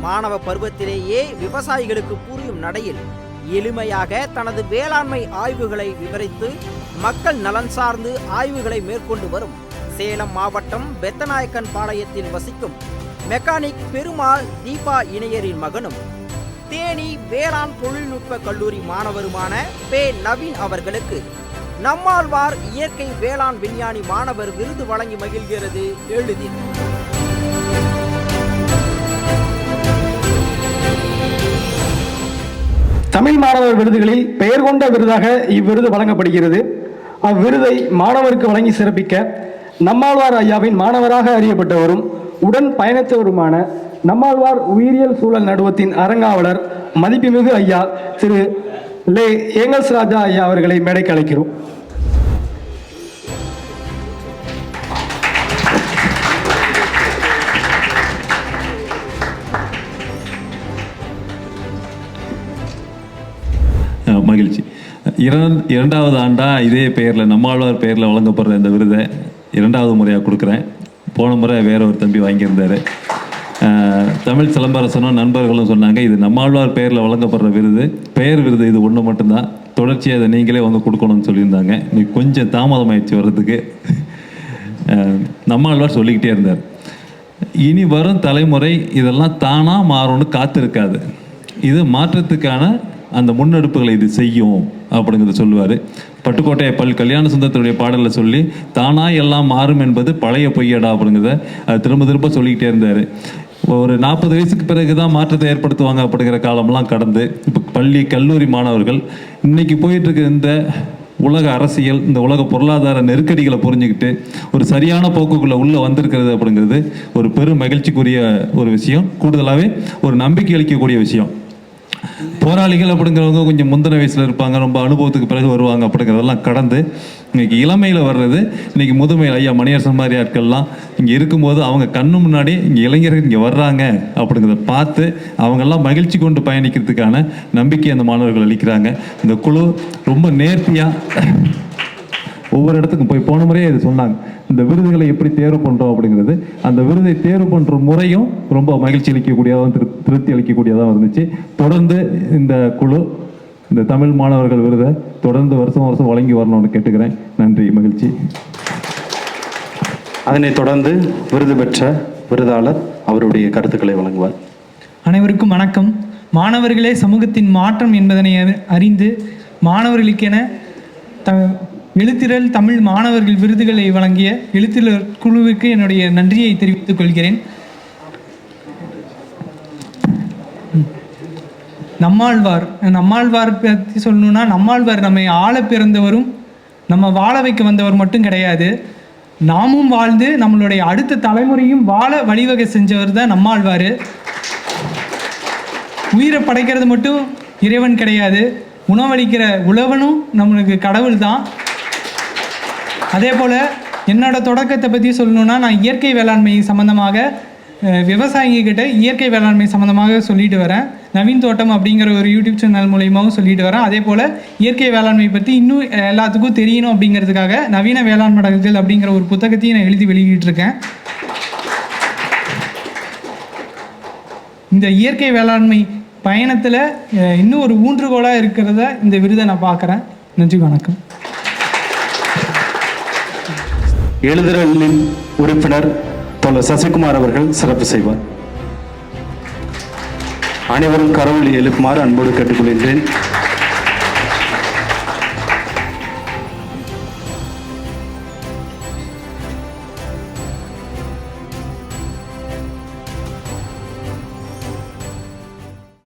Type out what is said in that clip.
மாணவ பருவத்திலேயே விவசாயிகளுக்கு புரியும் நடையில் எளிமையாக தனது வேளாண்மை ஆய்வுகளை விவரித்து மக்கள் நலன் சார்ந்து ஆய்வுகளை மேற்கொண்டு வரும். சேலம் மாவட்டம் பெத்தநாயக்கன் பாளையத்தில் வசிக்கும் மெக்கானிக் பெருமாள் தீபா இணையரின் மகனும் தேனி வேளாண் தொழில்நுட்ப கல்லூரி மாணவருமான பே நவீன் அவர்களுக்கு நம்மாழ்வார் இயற்கை வேளாண் விஞ்ஞானி மாணவர் விருது வழங்கி மகிழ்கிறது எழுதி. தமிழ் மாணவர் விருதுகளில் பெயர் கொண்ட விருதாக இவ்விருது வழங்கப்படுகிறது. அவ்விருதை மாணவருக்கு வழங்கி சிறப்பிக்க நம்மாழ்வார் ஐயாவின் மாணவராக அறியப்பட்டவரும் உடன் பயணித்தவருமான நம்மாழ்வார் உயிரியல் சூழல் நடுவத்தின் அரங்காவலர் மதிப்புமிகு ஐயா திரு. லே ஏங்கல்ஸ் ராஜா ஐயா அவர்களை மேடைக்கு அழைக்கிறோம். மகிழ்ச்சி. இரண்டாவது ஆண்டா இதே பெயரில் நம்மாழ்வார் பெயரில் வழங்கப்படுற இந்த விருதை இரண்டாவது முறையாக கொடுக்குறேன். போன முறை வேற ஒரு தம்பி வாங்கியிருந்தார். தமிழ் சிலம்பரசனும் நண்பர்களும் சொன்னாங்க இது நம்மாழ்வார் பெயரில் வழங்கப்படுற விருது. பெயர் விருது இது ஒன்று மட்டும்தான். தொடர்ச்சியாக அதை நீங்களே வந்து கொடுக்கணும்னு சொல்லியிருந்தாங்க. நீ கொஞ்சம் தாமதமாயிடுச்சு வர்றதுக்கு. நம்மாழ்வார் சொல்லிக்கிட்டே இருந்தார். இனி வரும் தலைமுறை இதெல்லாம் தானாக மாறும்னு காத்திருக்காது. இது மாற்றத்துக்கான அந்த முன்னெடுப்புகளை இது செய்யும் அப்படிங்கிறத சொல்லுவார். பட்டுக்கோட்டை பல் கல்யாண சுந்தரத்துடைய பாடலில் சொல்லி தானா எல்லாம் மாறும் என்பது பழைய பொய்யடா அப்படிங்கிறத அது திரும்ப திரும்ப சொல்லிக்கிட்டே இருந்தார். ஒரு நாற்பது வயசுக்கு பிறகு தான் மாற்றத்தை ஏற்படுத்துவாங்க அப்படிங்கிற காலம்லாம் கடந்து இப்போ பள்ளி கல்லூரி மாணவர்கள் இன்றைக்கி போயிட்டுருக்க இந்த உலக அரசியல் இந்த உலக பொருளாதார நெருக்கடிகளை புரிஞ்சுக்கிட்டு ஒரு சரியான போக்குக்குள்ளே உள்ளே வந்திருக்கிறது அப்படிங்கிறது ஒரு பெரும் மகிழ்ச்சிக்குரிய ஒரு விஷயம். கூடுதலாகவே ஒரு நம்பிக்கை அளிக்கக்கூடிய விஷயம். போராளிகள் அப்படிங்கிறவங்க கொஞ்சம் முந்தின வயசில் இருப்பாங்க ரொம்ப அனுபவத்துக்கு பிறகு வருவாங்க அப்படிங்கிறதெல்லாம் கடந்து இன்னைக்கு இளமையில் வர்றது இன்னைக்கு முதுமையில் ஐயா மணியரசன் மாதிரி ஆட்கள்லாம் இங்கே இருக்கும்போது அவங்க கண்ணு முன்னாடி இங்கே இளைஞர்கள் இங்கே வர்றாங்க அப்படிங்கிறத பார்த்து அவங்கெல்லாம் மகிழ்ச்சி கொண்டு பயணிக்கிறதுக்கான நம்பிக்கை அந்த மாணவர்கள் அளிக்கிறாங்க. இந்த குழு ரொம்ப நேர்த்தியாக ஒவ்வொரு இடத்துக்கும் போய் போன முறையே இது சொன்னாங்க. இந்த விருதுகளை எப்படி தேர்வு பண்றோம் அப்படிங்கிறது அந்த விருதை தேர்வு பண்ற முறையும் ரொம்ப மகிழ்ச்சி அளிக்கக்கூடியதாகவும் திரு திருப்தி அளிக்கக்கூடியதாகவும் இருந்துச்சு. தொடர்ந்து இந்த குழு இந்த தமிழ் மாணவர்கள் விருதை தொடர்ந்து வருஷம் வருஷம் வழங்கி வரணும்னு கேட்டுக்கிறேன். நன்றி மகிழ்ச்சி. அதனைத் தொடர்ந்து விருது பெற்ற விருதாளர் அவருடைய கருத்துக்களை வழங்குவார். அனைவருக்கும் வணக்கம். மாணவர்களே சமூகத்தின் மாற்றம் என்பதனை அறி- அறிந்து மாணவர்களுக்கென த எழுத்திரல் தமிழ் மாணவர்கள் விருதுகளை வழங்கிய எழுத்திரல் குழுவுக்கு என்னுடைய நன்றியை தெரிவித்துக் கொள்கிறேன். நம்மாழ்வார் நம்மாழ்வார் பற்றி சொல்லணும்னா நம்மாழ்வார் நம்மை ஆள பிறந்தவரும் நம்ம வாழ வைக்க வந்தவர் மட்டும் கிடையாது. நாமும் வாழ்ந்து நம்மளுடைய அடுத்த தலைமுறையும் வாழ வழிவகை செஞ்சவர் தான் நம்மாழ்வார். உயிரை படைக்கிறது மட்டும் இறைவன் கிடையாது. உணவளிக்கிற உழவனும் நம்மளுக்கு கடவுள் தான். அதே போல் என்னோட தொடக்கத்தை பற்றி சொல்லணுன்னா நான் இயற்கை வேளாண்மை சம்மந்தமாக விவசாயிகிட்ட இயற்கை வேளாண்மை சம்மந்தமாக சொல்லிட்டு வரேன். நவீன் தோட்டம் அப்படிங்கிற ஒரு யூடியூப் சேனல் மூலியமாகவும் சொல்லிட்டு வரேன். அதே போல் இயற்கை வேளாண்மை பற்றி இன்னும் எல்லாத்துக்கும் தெரியணும் அப்படிங்கிறதுக்காக நவீன வேளாண் மடங்குகள் அப்படிங்கிற ஒரு புத்தகத்தையும் நான் எழுதி வெளியிட்டிருக்கேன். இந்த இயற்கை வேளாண்மை பயணத்தில் இன்னும் ஒரு ஊன்றுகோலாக இருக்கிறத இந்த விருதை நான் பார்க்குறேன். நன்றி வணக்கம். எழுதுறலின் உறுப்பினர் தோழர் சசிகுமார் அவர்கள் சிறப்பு செய்வார். அனைவரும் கரவொலி எழுப்புமாறு அன்போடு கேட்டுக்கொள்கின்றேன்.